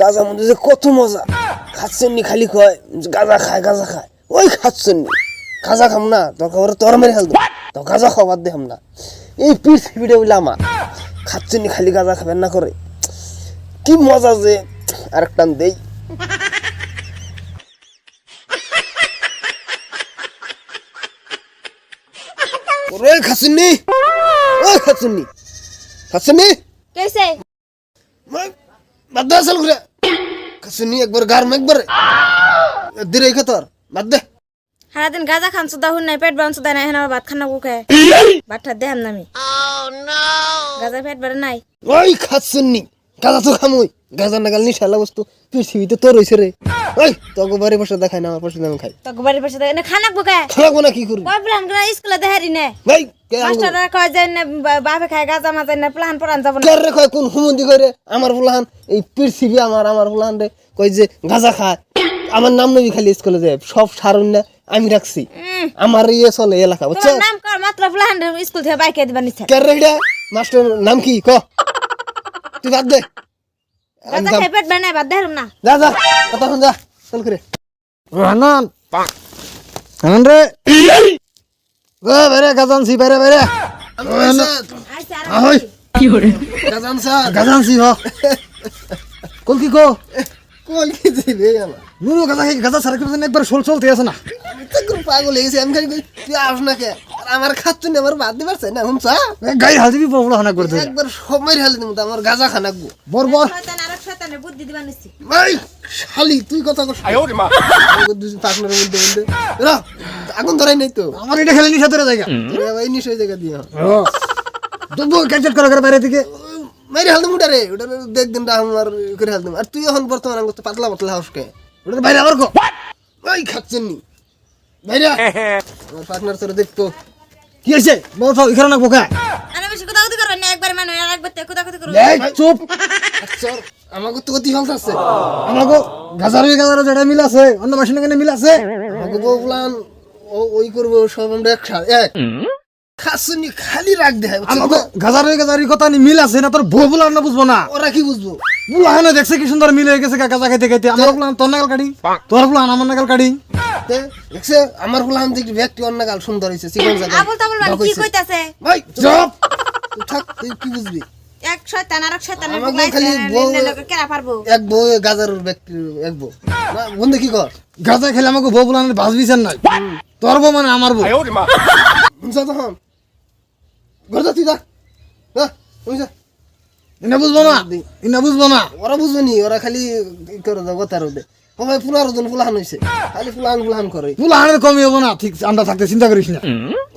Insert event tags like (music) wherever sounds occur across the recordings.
গাজা মধ্যে যে কত মজা। খাচ্ছেন নি খালি কয়, গাজা খায় গাজা খায়। ওই খাচ্ছেন নি গাজা খাম না দরকার ওরা তোর মেরে ফেলতো তো গাজা খাওয়ার দেখাম না। এই পৃথিবীটা বলে আমার। খাচ্ছেন নি খালি গাজা খাবেন না করে। কি মজা যে আরেকটান দেই। ওরে খাচ্ছেন নি ওই খাচ্ছেন নি খাচ্ছেন নি কেসে বাদ দে আসল ঘুরে খাচ্ছেন নি একবার গার একবার দিরে তোর বাদ দে সারাদিন গাজা খান সুদা হুন নাই পেট বান সুদা নাই হেন ভাত খানা কুকে ভাতটা দেহাম নামি গাজা পেট বাড়ে নাই ওই খাচ্ছেন নি গাঁজা তো খামুই। গাঁজা নাগাল নি শালা বস্তু পৃথিবীতে তোর রয়েছে রে। ওই তোকে বাড়ি বসে দেখাই না আমার পাশে আমি খাই তো বাড়ির পাশে এনে খানা কুকে খাব না কি করবি কয় প্লান করে স্কুলে দেহারি নে? ভাই কে মাস্টাররা কয় যে নে বাপে খায় গাজা মাজা না প্লান পড়ান যাব না। কার রে কয় কোন হুমন্দি কয় রে? আমার ফুলাহান এই পৃথিবী আমার আমার ফুলাহান রে। কয় যে গাঁজা খায়। আমার নাম নবী খালি স্কুলে যায় সব সারুন না আমি রাখছি। আমার ইয়ে চলে এলাকা বুঝছ? নাম কর মাত্র প্লান স্কুল থেকে বাইকে দিবা নিচ্ছে কার রে মাস্টার নাম কি? ক? তুই বাদ দে। গাজা যাম। পেট বাদ দেহাম না। যা যা কথা শুন যা চল করে। হানান হানান রে। ও বেরে গাজানছি বেরে বেরে আইছে আর ahoy গাজান স্যার গাজানছি হ। কল কি কো? কোন কি দিবে আমার নুরু গাজা কি গাজা সারা একবার সোল চলতে আছে না? আমি তো পাগল হয়ে গেছি আমি খালি তুই আস না কে? আমার খাচ্ছ না আমার বাদ দিবার চাই না হুমসা গাই হাল দিবি বড় হানা করে দে একবার সময় হালি দিম তো আমার গাজা খানা গো। বর বর শয়তান আর এক বুদ্ধি দিবা নিচ্ছি ভাই শালি তুই কথা কর আয় ওরে মা। দুজন পার্টনারের মধ্যে মধ্যে রা আগুন ধরাই নাই তো? আমার এটা খেলে নিশা তোরা জায়গা। ভাই নিশ্চয় জায়গা দিয়ে। ও দুবো ক্যাচেট করে করে বাইরে থেকে মারি হাল দিম ওটারে ওটা দেখ দিন আমার করে হাল দিম। আর তুই এখন বর্তমান তো পাতলা পাতলা হাউসকে ওটা বাইরে আবার কো। ওই খাচ্ছেন নি? ভাইরা আমার পার্টনার তোরা দেখতো কি হইছে? বল তো এখানে না বোকা আরে বেশি কথা কথা করবেন না একবার মানে আর একবার তে কথা কথা করবেন এই চুপ! আচ্ছা আমাকে তো আছে আমাগো গাজার গাজার যেটা মিল আছে অন্য মাসিনে কেন মিল আছে? ও ওই করব সব আমরা একসাথে এক। খাচ্ছনি খালি রাখ দেয় আমাগো গাজার গাজার কথা নি মিল আছে না তোর বউ বলার না বুঝব না। ওরা কি বুঝব? বুলাহানে দেখছে কি সুন্দর মিল হয়ে গেছে গাজা খাইতে খাইতে। আমার বুলাহান তোর নাগাল কাটি? তোর বুলাহান আমার নাগাল কাটি? তে, দেখছে আমার বললাম দেখি ব্যক্তি অন্য গাল সুন্দর হয়েছে চিকন জায়গা আবুল তাবুল মানে কি কইতাছে? ভাই চুপ তুই থাক তুই কি বুঝবি? এক শয়তান আর এক শয়তানের আমাকে খালি খালি বউ- কেরা পারব? এক বউ গাজার ব্যক্তি এক বউ। বন্ধু কি কর? গাজা খেলে আমাকে বউ বুলাহানের বাস নাই। তোর বউ মানে আমার বউ। তখন? তুই বুঝব না? এনে বুঝব না? ওরা বুঝবে নি ওরা খালি ই করে দাও কথা পুনার ফুলাহান হয়েছে খালি ফুলাহান ফুলাহান করে। বুলাহানের কমই হব না ঠিক আমরা থাকতে চিন্তা করিস না।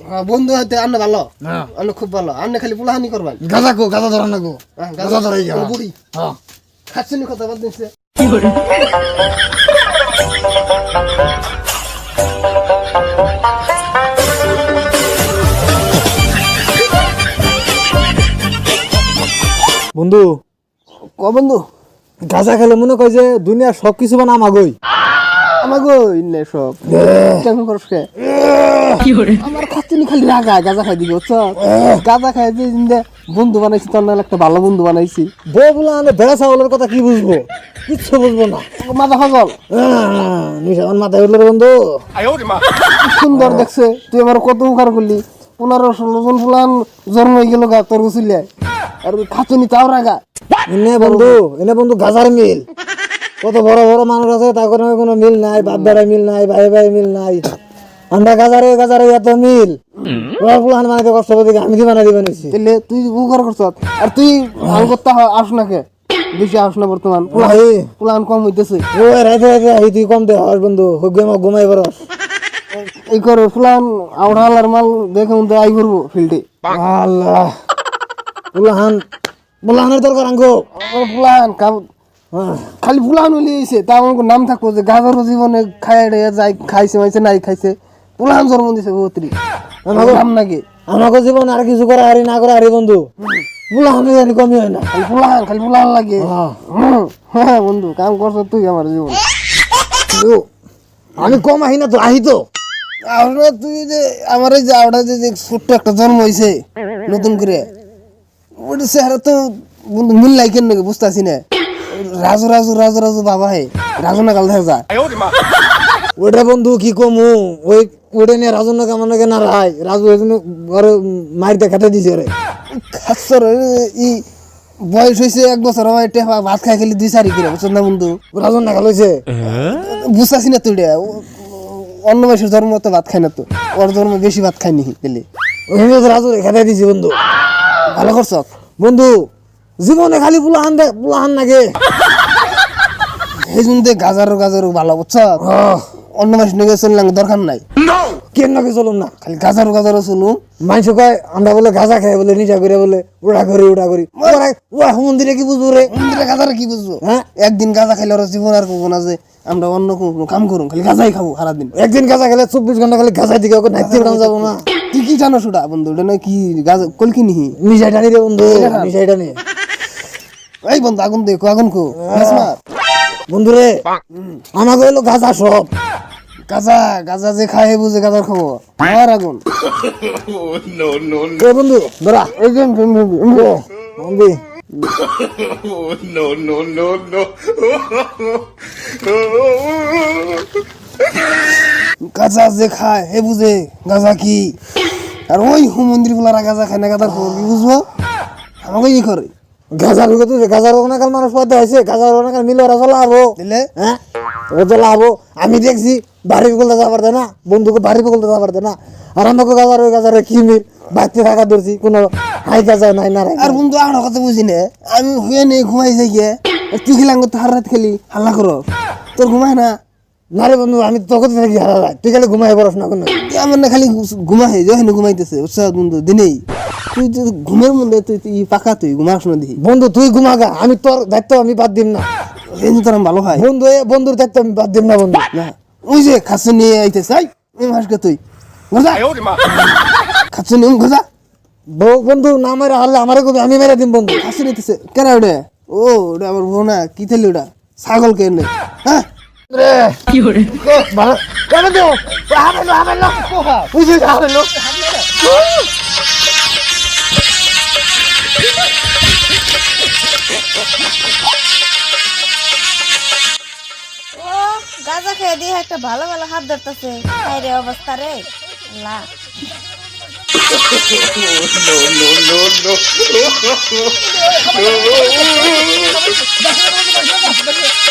হ্যাঁ, বন্ধু আন্না ভালো। হ্যাঁ। আন্না খুব ভালো। আন্না খালি ফুলাহানি করবেন। গাজা কো গাজা ধরা না গো হ্যাঁ, গাজা ধরাই গা বুড়ি। হ্যাঁ। খাচ্ছেন কথা বন্ধু। ক বন্ধু? গাজা খেলে মনে কয় যে দুনিয়ার সব কিছু বানা আমাগই আমাগো ইন্নে সব কেমন করছ কে? আমার খালি রাগা গাজা খাই দিবি গাজা খাই যে ইন্দে বন্ধু বানাইছি তোর নাহলে একটা ভালো বন্ধু বানাইছি। বউ বুলাহানে বেড়া ছাগলের কথা কি বুঝব? কিচ্ছু বুঝব না। মাথা পাগল। নিশামান মাথায় উঠল বন্ধু। সুন্দর দেখছে তুই আমার কত উপকার করলি। পনেরো ষোলো জন ফুলান জন্ম হয়ে গেল গা তোর গুছিলিয়ায় আর খাচ্ছনি তাও রাগা। এনে বন্ধু এনে বন্ধু গাজার মিল। কত বড় বড় মানুষ আছে তা কোনো মিল নাই বাপ বেড়ায় মিল নাই ভাই ভাই মিল নাই। আমরা গাজারে গাজারে এত মিল। ওরা পুলান বানাইতে কষ্ট দেখে আমি কি বানাই দিবেন তাহলে তুই উপকার করছ? আর তুই আল করতে আস না কে? বেশি আস না বর্তমান। পুলান কম হইতেছে। ও রাইতে রাইতে আহি তুই কম দে হস বন্ধু হগ্গে মা ঘুমাই বরস এই করে ফুলান আউড়ালার মাল দেখে মধ্যে আই করব ফিল্ডে। আল্লাহ। পুলাহান পুলাহানের দরকার আঙ্গো। আমার ফুলান কাম খালি ফুলান হলে এসে তা আমার নাম থাকব যে গাজর জীবনে খাই যাই খাইছে মাইছে নাই খাইছে। ফুলান জন্ম দিছে বহুত্রি আমার নাম নাকি? আমাকে জীবন আর কিছু করা হারি না করা হারি বন্ধু। পুলাহানে জানি কমই হয় না। খালি ফুলান খালি ফুলান লাগে। হ্যাঁ। বন্ধু কাম করছ তুই আমার জীবন। আমি কম আহি না তো আহি তো। আমরা তুই যে আমার এই যে যে যে ছোট্ট একটা জন্ম হয়েছে নতুন করে। ওটা চেহারা তো বন্ধু মিল নাই কেন নাকি বুঝতে পারছি না। রাজু রাজু রাজু রাজু বাবা হে রাজু না কাল দেখা ওটা বন্ধু কি কমু? ওই ওটা নিয়ে রাজু না কেমন না রায়। রাজু ওই জন্য ঘরে মার দিয়ে খেতে দিছে রে। খাচ্ছর ই বয়স হয়েছে এক বছর হয় ভাত খাই খেলি দুই সারি করে বুঝছেন না বন্ধু? রাজু না খাল হয়েছে বুঝতেছি না তুই অন্য বয়সের জন্ম তো ভাত খাই না তো ওর জন্ম বেশি ভাত খাইনি পেলে ওই রাজু খেতে দিছি বন্ধু। ভালো করছ? বন্ধু জীবনে খালি পুলাহান দে পুলাহান নাগে সেই জন্য গাজার গাজার ভালো বুঝছ? অন্য মাস নিয়ে চললাম দরকার নাই। কেন নাকি চলুম না? খালি গাজার গাজারও চলুম। মানুষ কয় আমরা বলে গাঁজা খাই বলে নিজা করে বলে ওটা করি ওটা করি। ওরা মন্দিরে কি বুঝব রে? মন্দিরে গাজার কি বুঝব? হ্যাঁ? একদিন গাজা খাইলে ওরা জীবন আর করব না যে আমরা অন্য কোনো কাম করুম খালি গাজাই খাব সারাদিন। একদিন গাঁজা খেলে চব্বিশ ঘণ্টা খালি গাঁজা দিকে নাচতে উঠান যাব না। তুই কি জানো সেটা বন্ধু এটা না কি গাজা কলকি নিহি টানি রে বন্ধু টানি এই বন্ধু আগুন দে কো আগুন কো। মাছ বন্ধু রে আমাকে হলো গাঁজা সব। গাজা গাজা যে খায় বুঝে গাজার খাব আর আগুন। এ বন্ধু ধরা এই যে বন্ধু। গাজা যে খায় হে বুঝে গাজা কি? আর ওই হু মন্দির গুলারা গাজা খায় না গাজার খবর কি বুঝব? আমাকে ই করে? গাঁজার হুকে তুই গাঁজার ওখানে কাল মানুষ পয়দা হয়েছে গাঁজার ওখানে কাল মিলে ওরা চলা হব দিলে? হ্যাঁ? ও চলা হব আমি দেখছি বাড়ি বলতে যাওয়া পারতে না বন্ধুকে বাড়ি বলতে যাওয়া পারতে না। আর আমাকে গাঁজার ওই গাঁজার কি মিল? বাড়তে থাকা ধরছি কোনো হাই গাঁজা নাই না আর বন্ধু আর কথা বুঝি না। আমি হয়ে নেই ঘুমাই যাই গিয়ে তুই খেলাম তো হার রাত খেলি হাল্লা করো। তোর ঘুমায় না? না রে বন্ধু আমি তোকে থাকি হারা তুই খালি ঘুমাই পড়াস না কোনো? তুই আমার না খালি ঘুমাই যখন ঘুমাইতেছে উৎসাহ বন্ধু দিনেই। তুই তো ঘুমের মধ্যে তুই তুই পাকা তুই ঘুমাস না দেখি। বন্ধু তুই ঘুমাগা আমি তোর দায়িত্ব আমি বাদ দিম না। এই যে তোর ভালো হয়। বন্ধু এ বন্ধুর দায়িত্ব আমি বাদ দিম না বন্ধু। না। ওই যে খাচ্ছে নিয়ে আইতেছে আই এই মাসকে তুই। গজা খাচ্ছে নিয়ে গজা বন্ধু না মেরে হারলে আমারে কবি আমি মেরে দিম বন্ধু। খাচ্ছে নিতেছে। কেন ওটা? ও ওটা আমার বউ না কি থেলি ওটা? ছাগল কেন হ্যাঁ? রে। কি করে ভালো। কেন দেও হামেলো হামেলো বুঝি হামেলো ও গাজা খেয়ে দিয়ে একটা ভালো ভালো হাত ধরতেছে। হাই রে অবস্থা রে। লা। (laughs)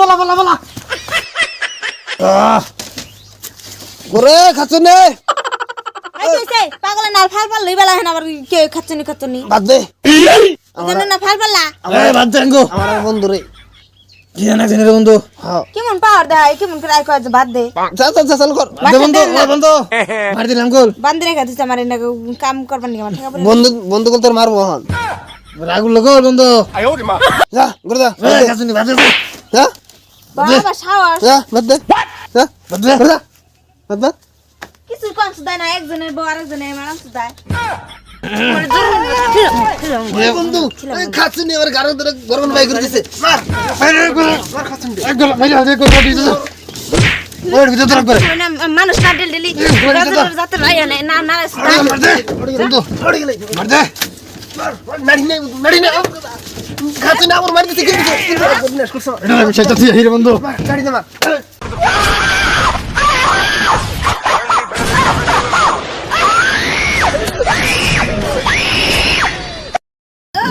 বলা বলা বলা। ওরে খাচ্ছে নে পাগলা না ফাল ফাল লই বেলা হেন আবার কে বাদ দে। না ফাল বাদ আমার বন্ধু রে কি জানা জানি রে বন্ধু? হ্যাঁ। কেমন পাওয়ার দেয়? কেমন করে কয় বাদ দে। যা যা যা চালু কর। দে বন্ধু বন্ধু। মার দিলাম গোল। বান্ধে রেখে দিছে আমার এনে কাম করবার আমার বন্ধু বন্ধু করতে মারবো হন রাগুল গোল বন্ধু। যা ঘুরে যা এই কাছুনি বাদ দে যা। বাবা সাহস। যা বাদ দে। যা দে। ঘুরে দে। কিছু কম সুদায় না একজনের বউ আরেকজনের মারাম সুদায়। এ বন্ধু খাচ্ছে নি আমার গাড়ি ধরে গরম বাই করে দিছে। মার। এক গোল মাইরা দে গোল দিছ ওর ভিতর ধরে করে মানুষ না ডেলি ডেলি যাতে নাই না না সুদায় মার। দে বন্ধু মার দে নাড়ি নাই নাড়ি নাই খাচ্ছে না আমার মারি দিছে কি দিছে এটা আমি সেটা হিরে বন্ধু গাড়ি দে মার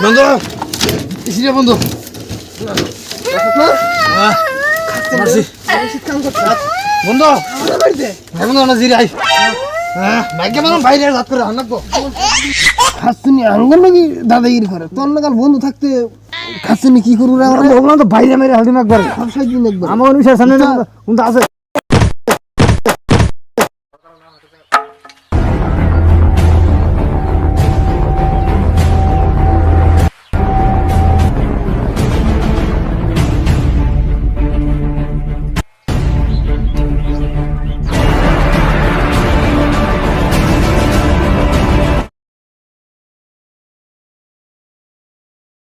বন্ধু। বন্ধু। বন্ধু ভাই বন্ধু না জিরে আই হ্যাঁ ভাগ্য বাইরে রাত করে হান্নাকবো খাচ্ছনি আঙ্গন নাকি দাদাগিরি করে? তোর বন্ধু থাকতে কি করব আমরা তো বাইরে মেরে হালদি মাকবার সব সাইড দিন একবার। আমার অনুসার সামনে কিন্তু আছে।